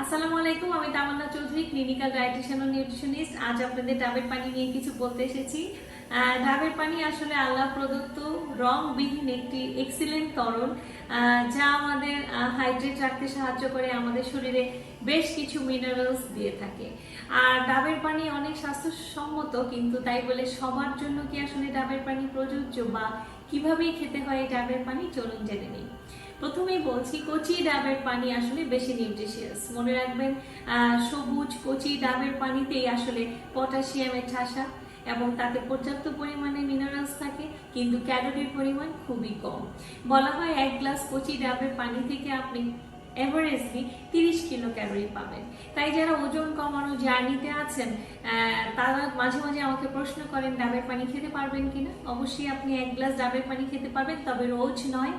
আসসালামু আলাইকুম, আমি তামান্না চৌধুরী ক্লিনিক্যাল ডায়েটিশিয়ান ও নিউট্রিশনিস্ট আজ আপনাদের ডাবের পানি নিয়ে কিছু বলতে এসেছি। ডাবের পানি আসলে আল্লাহ প্রদত্ত, রংবিহীন একটি এক্সিলেন্ট তরল যা আমাদের হাইড্রেট রাখতে সাহায্য করে আমাদের শরীরে বেশ কিছু মিনারেলস দিয়ে থাকে। আর ডাবের পানি অনেক স্বাস্থ্যসম্মত, কিন্তু তাই বলে সবার জন্য কি আসলে ডাবের পানি প্রযোজ্য বা কিভাবেই খেতে হয় ডাবের পানি চলুন জেনে নিই। প্রথমেই বলছি, কচি ডাবের পানি আসলে বেশি নিউট্রিশিয়াস মনে রাখবেন সবুজ কচি ডাবের পানিতেই আসলে পটাশিয়ামের ঠাসা এবং তাতে পর্যাপ্ত পরিমাণে মিনারেলস থাকে, কিন্তু ক্যালোরির পরিমাণ খুবই কম। বলা হয় এক গ্লাস কচি ডাবের পানি থেকে আপনি এভারেজলি তিরিশ কিলো ক্যালোরি পাবেন। তাই যারা ওজন কমানো জার্নিতে আছেন তারা মাঝে মাঝে আমাকে প্রশ্ন করেন, ডাবের পানি খেতে পারবেন কিনা অবশ্যই আপনি এক গ্লাস ডাবের পানি খেতে পারবেন, তবে রোজ নয়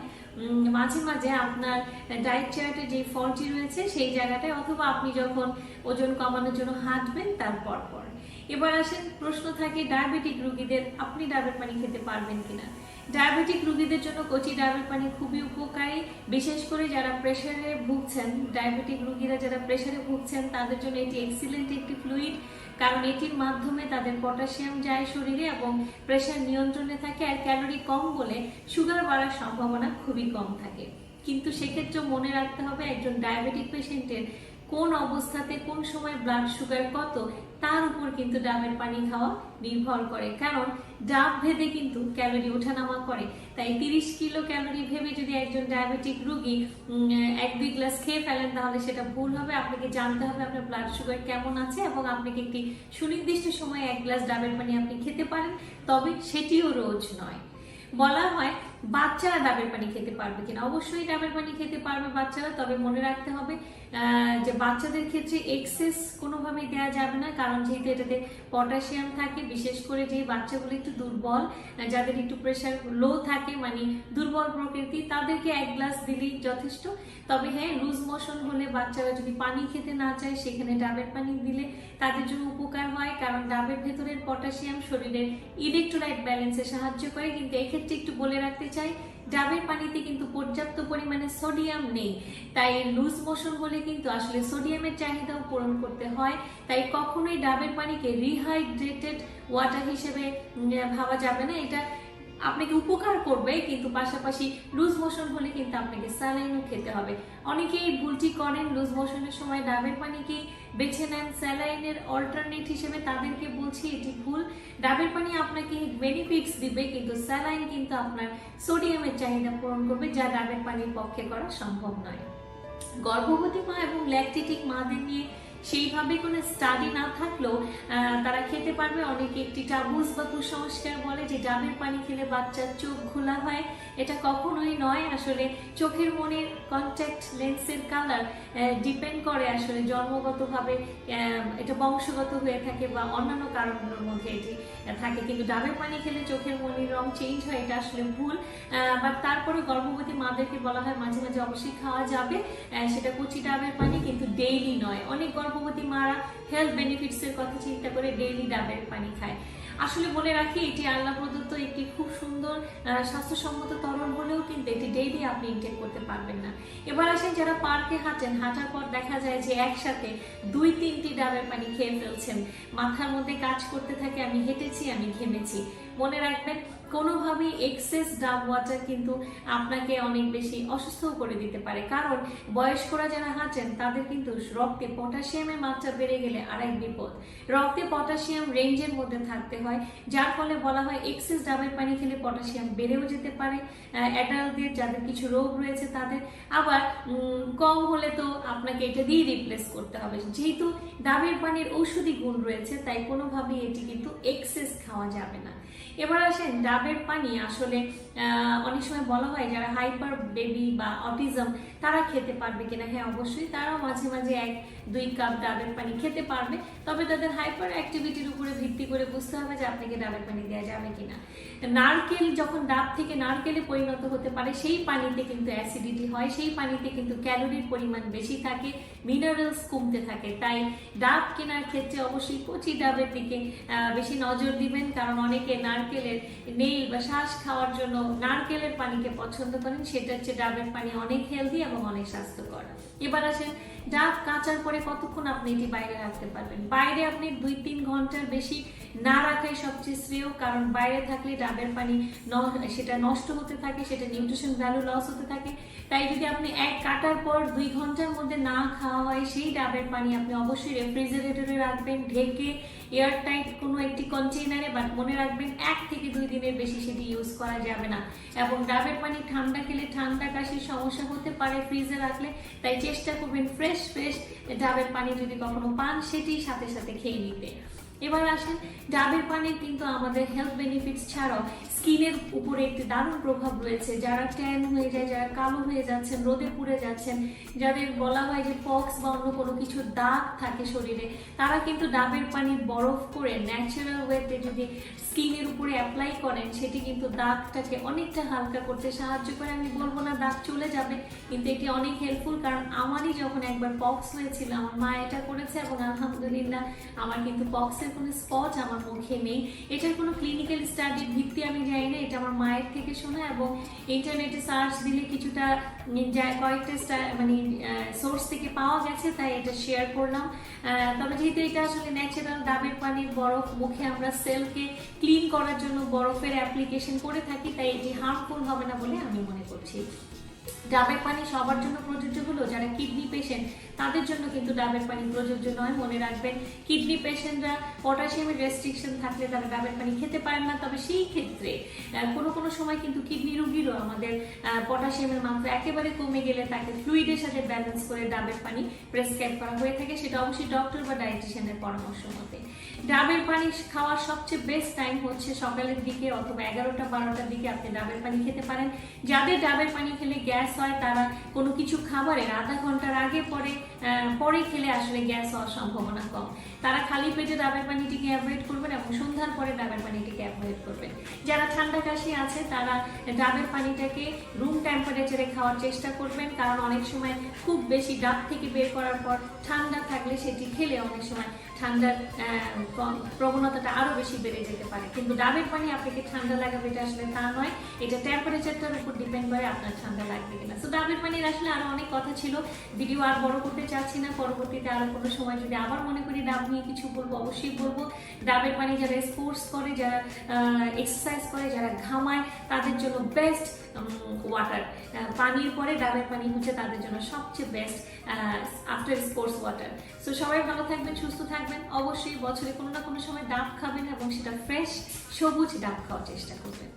মাঝে মাঝে আপনার ডায়েট চার্টে যে ফলটি রয়েছে সেই জায়গাটায়, অথবা আপনি যখন ওজন কমানোর জন্য হাঁটবেন তারপর পর এবার আসেন, প্রশ্ন থাকে, ডায়াবেটিক রোগীদের আপনি ডাবের পানি খেতে পারবেন কিনা ডায়াবেটিক রোগীদের জন্য কচি ডাবের পানি খুবই উপকারী। বিশেষ করে যারা প্রেশারে ভুগছেন, ডায়াবেটিক রোগীরা যারা প্রেশারে ভুগছেন, তাদের জন্য এটি এক্সিলেন্ট একটি ফ্লুইড কারণ এটির মাধ্যমে তাদের পটাশিয়াম যায় শরীরে এবং প্রেশার নিয়ন্ত্রণে থাকে আর ক্যালোরি কম বলে সুগার বাড়ার সম্ভাবনা খুবই কম থাকে। কিন্তু সেক্ষেত্রে মনে রাখতে হবে একজন ডায়াবেটিক পেশেন্টের কোন অবস্থাতে কোন সময় ব্লাড সুগার কত তার উপর কিন্তু ডাবের পানি খাওয়া নির্ভর করে। কারণ ডাব ভেদে কিন্তু ক্যালোরি ওঠানামা করে। তাই তিরিশ কিলো ক্যালোরি ভেবে যদি একজন ডায়াবেটিক রোগী এক দুই গ্লাস খেয়ে ফেলেন, তাহলে সেটা ভুল হবে। আপনাকে জানতে হবে আপনার ব্লাড সুগার কেমন আছে এবং আপনাকে একটি সুনির্দিষ্ট সময়ে এক গ্লাস ডাবের পানি আপনি খেতে পারেন। তবে সেটিও রোজ নয়। বলা হয় বাচ্চারা ডাবের পানি খেতে পারবে কিনা? অবশ্যই ডাবের পানি খেতে পারবে বাচ্চারা, তবে মনে রাখতে হবে যে বাচ্চাদের ক্ষেত্রে এক্সেস কোনোভাবেই দেওয়া যাবে না, কারণ যেহেতু এটাতে পটাশিয়াম থাকে, বিশেষ করে যে বাচ্চাগুলো একটু দুর্বল যাদের একটু প্রেশার লো থাকে মানে দুর্বল প্রকৃতি, তাদেরকে এক গ্লাস দিলেই যথেষ্ট। তবে হ্যাঁ লুজ মোশন হলে বাচ্চারা যদি পানি খেতে না চায়, সেখানে ডাবের পানি দিলে তাদের জন্য উপকার হয়, কারণ ডাবের ভেতরের পটাশিয়াম শরীরের ইলেকট্রোলাইট ব্যালেন্সে সাহায্য করে। কিন্তু এক্ষেত্রে একটু বলে রাখতে চাই। ডাবের পানিতে কিন্তু পর্যাপ্ত পরিমাণে সোডিয়াম নেই। তাই লুজ মোশন বলে কিন্তু আসলে সোডিয়ামের চাহিদাও পূরণ করতে হয়। তাই কখনোই ডাবের পানিকে রিহাইড্রেটেড ওয়াটার হিসেবে ভাবা যাবে না। এটা আপনাকে উপকার করবে, কিন্তু পাশাপাশি লুজ মোশন হলে কিন্তু আপনাকে স্যালাইনও খেতে হবে। অনেকেই ভুলটি করেন লুজ মোশনের সময় ডাবের পানিকে বেছে নেন। স্যালাইনের অল্টারনেট হিসেবে তাদেরকে বলছি, এটি ভুল। ডাবের পানি আপনাকে বেনিফিটস দিবে, কিন্তু স্যালাইন কিন্তু আপনার সোডিয়ামের চাহিদা পূরণ করবে, যা ডাবের পানির পক্ষে করা সম্ভব নয়। গর্ভবতী মা এবং ল্যাকটেটিক মাদের নিয়ে সেইভাবে কোনো স্টাডি না থাকলেও তারা খেতে পারবে। অনেকে একটি টাবুস বা কুসংস্কার বলে যে ডাবের পানি খেলে বাচ্চার চোখ ঘোলা হয়। এটা কখনোই নয়। আসলে চোখের মনের কন্ট্যাক্ট লেন্সের কালার ডিপেন্ড করে আসলে জন্মগতভাবে এটা বংশগত হয়ে থাকে বা অন্যান্য কারণগুলোর মধ্যে এটি থাকে। কিন্তু ডাবের পানি খেলে চোখের মনির রং চেঞ্জ হয়, এটা আসলে ভুল। বাট তারপরে গর্ভবতী মাদেরকে বলা হয় মাঝে মাঝে অবশ্যই খাওয়া যাবে। সেটা কুচি ডাবের পানি, কিন্তু ডেইলি নয়। অনেক গর্ভবতী মারা হেলথ বেনিফিটস এর কথা চিন্তা করে ডেইলি ডাবের পানি খায়। আসলে বলে রাখি, এটি আল্লাহ প্রদত্ত একটি খুব সুন্দর স্বাস্থ্যসম্মত তরল হলেও কিন্তু এটি ডেইলি আপনি ইনটেক করতে পারবেন না। এবার আসেন যারা পার্কে হাঁটেন হাঁটার পর দেখা যায় যে একসাথে দুই, তিনটি ডাবের পানি খেয়ে ফেলছেন। মাথার মধ্যে কাজ করতে থাকে, আমি হেঁটেছি, আমি ঘেমেছি। মনে রাখবেন কোনোভাবেই এক্সেস ডাব ওয়াটার কিন্তু আপনাকে অনেক বেশি অসুস্থ করে দিতে পারে। কারণ বয়স্করা যারা হাঁটেন তাদের কিন্তু রক্তে পটাশিয়ামের মাত্রা বেড়ে গেলে আরেক বিপদ। রক্তে পটাশিয়াম রেঞ্জের মধ্যে থাকতে হয়, যার ফলে বলা হয় এক্সেস ডাবের পানি খেলে পটাশিয়াম বেড়েও যেতে পারে। অ্যাডাল্টদের যাদের কিছু রোগ রয়েছে, তাদের আবার কম হলে তো আপনাকে এটা দিয়ে রিপ্লেস করতে হবে। যেহেতু ডাবের পানির ঔষধি গুণ রয়েছে, তাই কোনোভাবেই এটি কিন্তু এক্সেস খাওয়া যাবে না। এবার আসেন ডাবের পানি আসলে অনেক সময় বলা হয় যারা হাইপার বেবি বা অটিজম তারা খেতে পারবে কিনা? হ্যাঁ অবশ্যই তারাও মাঝে মাঝে এক দুই কাপ ডাবের পানি খেতে পারবে, তবে তাদের হাইপার অ্যাক্টিভিটির উপরে ভিত্তি করে বুঝতে হবে যে আপনাকে ডাবের পানি দেওয়া যাবে কিনা। নারকেল, যখন ডাব থেকে নারকেলে পরিণত হতে পারে, সেই পানিতে কিন্তু অ্যাসিডিটি হয়, সেই পানিতে কিন্তু ক্যালোরির পরিমাণ বেশি থাকে মিনারেলস কমতে থাকে। তাই ডাব কেনার ক্ষেত্রে অবশ্যই কচি ডাবের দিকে বেশি নজর দিবেন, কারণ অনেকে নারকেলের নেই বা শ্বাস খাওয়ার জন্য নারকেলের পানিকে পছন্দ করেন, সেটা হচ্ছে ডাবের পানি অনেক হেলদি এবং অনেক স্বাস্থ্যকর। এবার আসেন ডাব কাঁচার পরে কতক্ষণ আপনি এটি বাইরে রাখতে পারবেন? বাইরে আপনি দুই তিন ঘণ্টার বেশি না রাখাই সবচেয়ে শ্রেয়, কারণ বাইরে থাকলে ডাবের পানি সেটা নষ্ট হতে থাকে, সেটা নিউট্রিশন ভ্যালু লস হতে থাকে। তাই যদি আপনি এক কাটার পর দুই ঘণ্টার মধ্যে না খাওয়া হয় সেই ডাবের পানি আপনি অবশ্যই রেফ্রিজারেটরে রাখবেন, ঢেকে এয়ার এয়ারটাইট কোনো একটি কন্টেইনারে বা মনে রাখবেন এক থেকে দুই দিনের বেশি সেটি ইউজ করা যাবে না। এবং ডাবের পানি ঠান্ডা খেলে ঠান্ডা কাশির সমস্যা হতে পারে ফ্রিজে রাখলে, তাই চেষ্টা করবেন ফ্রেশ ফ্রেশ ফ্রেশ ডাবের পানি যদি কখনো পান সেটি সাথে সাথে খেয়ে নিতে। এবার আসেন, ডাবের পানির কিন্তু আমাদের হেলথ বেনিফিটস ছাড়াও স্কিনের উপরে একটি দারুণ প্রভাব রয়েছে। যারা ট্যান হয়ে যায়, যারা কালো হয়ে যাচ্ছেন, রোদে পুড়ে যাচ্ছেন, যাদের বলা হয় যে পক্স বা অন্য কোনো কিছু দাগ থাকে শরীরে, তারা কিন্তু ডাবের পানি বরফ করে ন্যাচারাল ওয়েতে যদি স্কিনের উপরে অ্যাপ্লাই করেন, সেটি কিন্তু দাগটাকে অনেকটা হালকা করতে সাহায্য করে। আমি বলব না দাগ চলে যাবে, কিন্তু এটি অনেক হেল্পফুল কারণ আমারই যখন একবার পক্স হয়েছিল, আমার মা এটা করেছে এবং আলহামদুলিল্লাহ আমার কিন্তু পক্সের কোনো স্পট আমার মুখে নেই। এটার কোনো ক্লিনিক্যাল স্টাডির ভিত্তি আমি জানি না, এটা আমার মায়ের থেকে শোনা এবং ইন্টারনেটে সার্চ দিলে কিছুটা কয়েকটা মানে সোর্স থেকে পাওয়া গেছে, তাই এটা শেয়ার করলাম। তবে যেহেতু এটা আসলে ন্যাচারাল ডাবের পানির বরফ, মুখে আমরা সেলকে ক্লিন করার জন্য বরফের অ্যাপ্লিকেশন করে থাকি, তাই এটি হার্মফুল হবে না বলে আমি মনে করছি। ডাবের পানি সবার জন্য প্রযোজ্য হলো যারা কিডনি পেশেন্ট তাদের জন্য কিন্তু ডাবের পানি প্রযোজ্য নয়, মনে রাখবেন। কিডনি পেশেন্টরা পটাশিয়ামের রেস্ট্রিকশন থাকলে তারা ডাবের পানি খেতে পারেন না, তবে সেই ক্ষেত্রে কোনো কোনো সময় কিন্তু কিডনি রোগীরও আমাদের পটাশিয়ামের মাত্রা একেবারে কমে গেলে তাকে ফ্লুইডের সাথে ব্যালেন্স করে ডাবের পানি প্রেসক্রাইব করা হয়ে থাকে। সেটা অবশ্যই ডক্টর বা ডায়েটিশিয়ানের পরামর্শ মতে। ডাবের পানি খাওয়ার সবচেয়ে বেস্ট টাইম হচ্ছে সকালের দিকে অথবা এগারোটা, বারোটার দিকে আপনি ডাবের পানি খেতে পারেন। যাদের ডাবের পানি খেলে গ্যাস হয়, তারা কোনো কিছু খাবারের আধা ঘণ্টার আগে পরে পরে খেলে আসলে গ্যাস হওয়ার সম্ভাবনা কম। তারা খালি পেটে ডাবের পানিটিকে অ্যাভয়েড করবেন এবং সন্ধ্যার পরে ডাবের পানিটিকে অ্যাভয়েড করবেন। যারা ঠান্ডা কাশি আছে, তারা ডাবের পানিটাকে রুম টেম্পারেচারে খাওয়ার চেষ্টা করবেন। কারণ অনেক সময় খুব বেশি ডাব থেকে বের করার পর ঠান্ডা থাকলে সেটি খেলে অনেক সময় ঠান্ডার প্রবণতাটা আরও বেশি বেড়ে যেতে পারে। কিন্তু ডাবের পানি আপনাকে ঠান্ডা লাগাবে এটা আসলে তা নয়। এটা টেম্পারেচারটার উপর ডিপেন্ড করে আপনার ঠান্ডা লাগবে কিনা। তো ডাবের পানির আসলে আরও অনেক কথা ছিল। ভিডিও আর বড় করতে চাচ্ছি না, পরবর্তীতে আরও কোনো সময় যদি আবার মনে করি ডাব নিয়ে কিছু বলব, অবশ্যই বলব। ডাবের পানি যারা স্পোর্টস করে, যারা এক্সারসাইজ করে, যারা ঘামায়, তাদের জন্য বেস্ট ওয়াটার পানির পরে ডাবের পানি হচ্ছে তাদের জন্য সবচেয়ে best after sports water so সবাই ভালো থাকবেন, সুস্থ থাকবেন। অবশ্যই বছরে কোনো না কোনো সময় ডাব খাবেন এবং সেটা ফ্রেশ সবুজ ডাব খাওয়ার চেষ্টা করবেন।